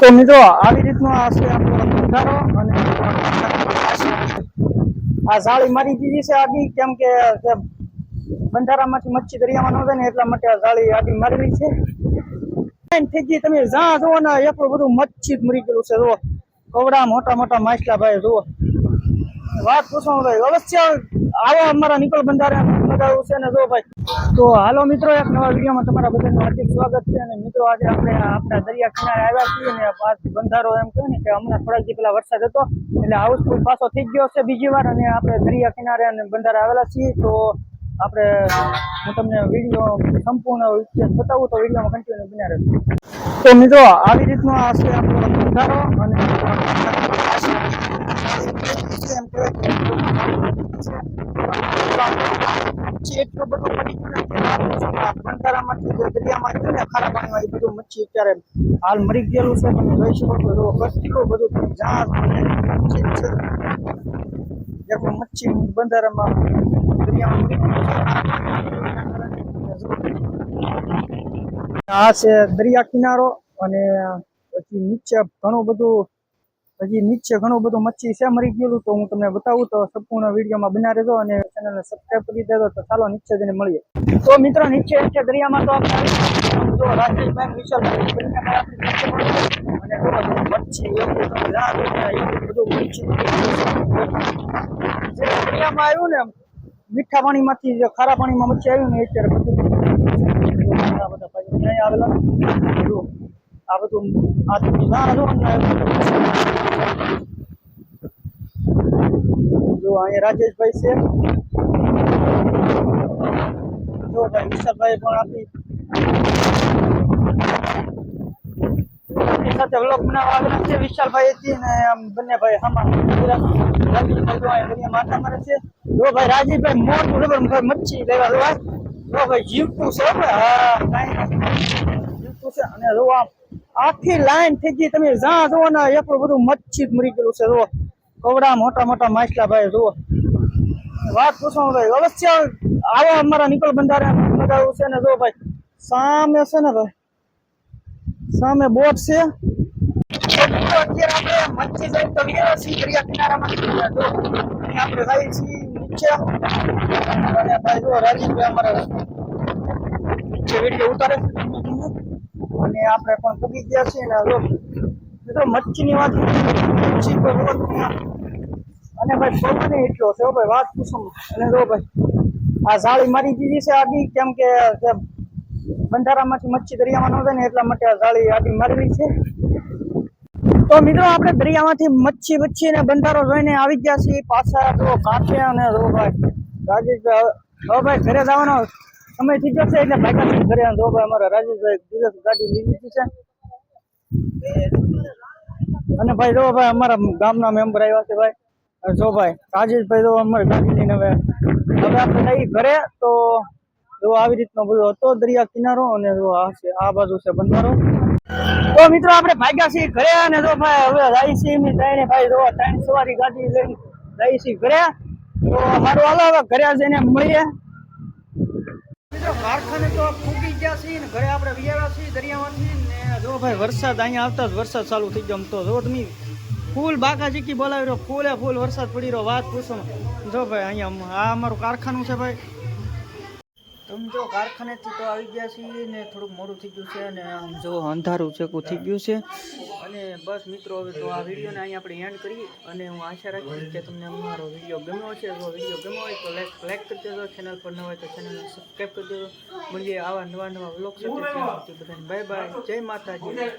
તો મિત્રો, આવી રીતનો આ છે આપણો અને આ જાળી મારી દીધી છે આડી કેમ કે બંધારામાંથી મચ્છી દરિયામાં ન ને એટલા માટે આ જાળી આડી મારેલી છે. થઈ ગઈ, તમે જ્યાં જુઓ ને, એટલું બધું મચ્છી મરી ગયેલું છે, જુઓ. કવડા મોટા મોટા માછલા ભાઈ, જુઓ. વાત પૂછો, ભાઈ, અવશ્ય આવો અમારા નિકોલ બંધારે લગાવ્યું છે ને જો ભાઈ. તો હાલો મિત્રો, એક નવા વિડીયોમાં તમારા બધાનું હાર્દિક સ્વાગત છે અને મિત્રો, આજે આપણે આપણા દરિયા કિનારે આવ્યા છીએ ને આ બંધારો એમ કહે ને કે હમણાં થોડાક દી પહેલા વરસાદ હતો, એટલે હાઉસફુલ પાછો થઈ ગયો છે બીજી વાર અને આપણે દરિયા કિનારે અને બંધારે આવેલા છીએ. તો આપણે હું તમને વીડિયો સંપૂર્ણ બતાવું, તો વિડીયોમાં કન્ટિન્યુ બન્યા રહેશે તો મિત્રો, આવી રીતનો આ આપણો બંધારો અને એમ કહેવાય એટલું બધું પડી ગયું ને બંધારામાંથી જે દરિયામાં છે ને ખારા પાણીમાં એ બધું મચ્છી અત્યારે હાલ મરી ગયેલું છે તમે જોઈ શકો છો કેટલું બધું તમે જહાજ છે મચ્છી બંધારામાં. આ છે દરિયા કિનારો અને પછી નીચે ઘણું બધું હજી નીચે ઘણું બધું મચ્છી છે મરી ગયેલું તો હું તમને બતાવું તો સંપૂર્ણ વિડીયોમાં બના રહેજો અને ચેનલને સબસ્ક્રાઈબ કરી દેજો તો ચાલો નીચે જઈને મળીએ તો મિત્રો નીચે છે દરિયામાં તો આપણે રાજેશભાઈ દરિયામાં આવ્યું ને મીઠા પાણીમાંથી જે ખારા પાણીમાં મચ્છી આવ્યું ને અત્યારે બધું આવેલા આ બધું આ જો ને આ બધું જો અહીંયા રાજેશભાઈ છે. જો ભાઈ વિશાલભાઈ પણ આપી. એની સાથે વ્લોગ બનાવવા આવેલા છે વિશાલભાઈ હતી ને આમ બંને ભાઈ હામાં રાજેશભાઈ જો અહીંયા દરિયા માતા મારે છે. જો ભાઈ રાજેશભાઈ મોટું જબર ભાઈ મચ્છી લેવા જોવા જો ભાઈ જીવતું છે હો ભાઈ. હા, કાંઈ નહીં જીવતું છે અને જો આમ આખી લાઈન થઈ ગઈ. તમે જ્યાં જુઓ ને, એટલું બધું મચ્છી મરી ગયેલું છે. જુઓ, કવડા મોટા મોટા માછલા ભાઈ, જુઓ. વાત પૂછો ભાઈ, અવશ્ય આવો અમારા નિકોલ બંધારે લગાવ્યું છે ને જો ભાઈ. સામે છે ને ભાઈ, સામે બોટ છે. અત્યારે આપણે મચ્છી જાય તો ગયા દરિયા કિનારામાં આપણે જઈએ છીએ નીચે. ભાઈ જો રાજીવભાઈ અમારા નીચે વીડિયો ઉતારે અને આપણે પણ પૂગી ગયા છીએ ને મિત્રો મચ્છીની વાત મચ્છી. અને ભાઈ પવન એટલો છે ભાઈ, વાત પૂછો અને જો ભાઈ, આ જાળી મારી દીધી છે આડી, કેમ કે બંધારામાંથી મચ્છી દરિયામાં ન જાય ને એટલા માટે આ જાળી આડી મારવી છે તો મિત્રો, આપણે દરિયામાંથી મચ્છી બચ્છી ને બંધારો જોઈને આવી ગયા છીએ પાછા તો કાંઠે અને જો ભાઈ રાજેશભાઈ હવે ભાઈ, ઘરે જવાનો સમય થઈ જશે એટલે ભાગ્યા છે ઘરે જો ભાઈ અમારા રાજેશભાઈ દિવસ ગાડી લઈ લીધી છે. અને ભાઈ જો ભાઈ અમારા ગામના મેમ્બર આવ્યા છે ભાઈ. જો ભાઈ, રાજેશભાઈ જો અમારી ગાડી લઈને હવે હવે આપણે જઈએ ઘરે તો જો આવી રીતનો બધો હતો દરિયા કિનારો અને જો આ છે, આ બાજુ છે બંધારો. તો મિત્રો આપણે ભાગ્યા છીએ ઘરે અને જો ભાઈ હવે જાય છીએ એમની ત્રણે ભાઈ જો ત્રણ સવારી ગાડી લઈને જાય છીએ ઘરે. તો મારું હાલો હવે ઘરે જઈને મળીએ. કારખાને તો ફૂગી ગયા છીએ ને ઘરે આપણે વિયાવ્યા છીએ દરિયામાંથી ને જો ભાઈ વરસાદ અહીંયા આવતા જ વરસાદ ચાલુ થઈ ગયો તો જો તમે ફૂલ બાકા ચીકી બોલાવી રહ્યો, ફૂલે ફૂલ વરસાદ પડી રહ્યો, વાત પૂછો. જો ભાઈ અહીંયા આ અમારું કારખાનું છે ભાઈ. તમે જો કારખાનેથી તો આવી ગયા છીએ ને થોડુંક મોડું થઈ ગયું છે અને આમ જો અંધારું છે કું થઈ ગયું છે. અને બસ મિત્રો હવે તો આ વિડીયોને અહીં આપણે એન્ડ કરીએ અને હું આશા રાખીશ કે તમને અમારો વીડિયો ગમ્યો છે જો વીડિયો ગમ્યો હોય તો લાઈક લાઈક કરી દેજો. ચેનલ પર ન હોય તો ચેનલ સબસ્ક્રાઈબ કરી દેજો. મળીએ આવા નવા નવા વ્લોગ સાથે. બધાને બાય બાય જય માતાજી.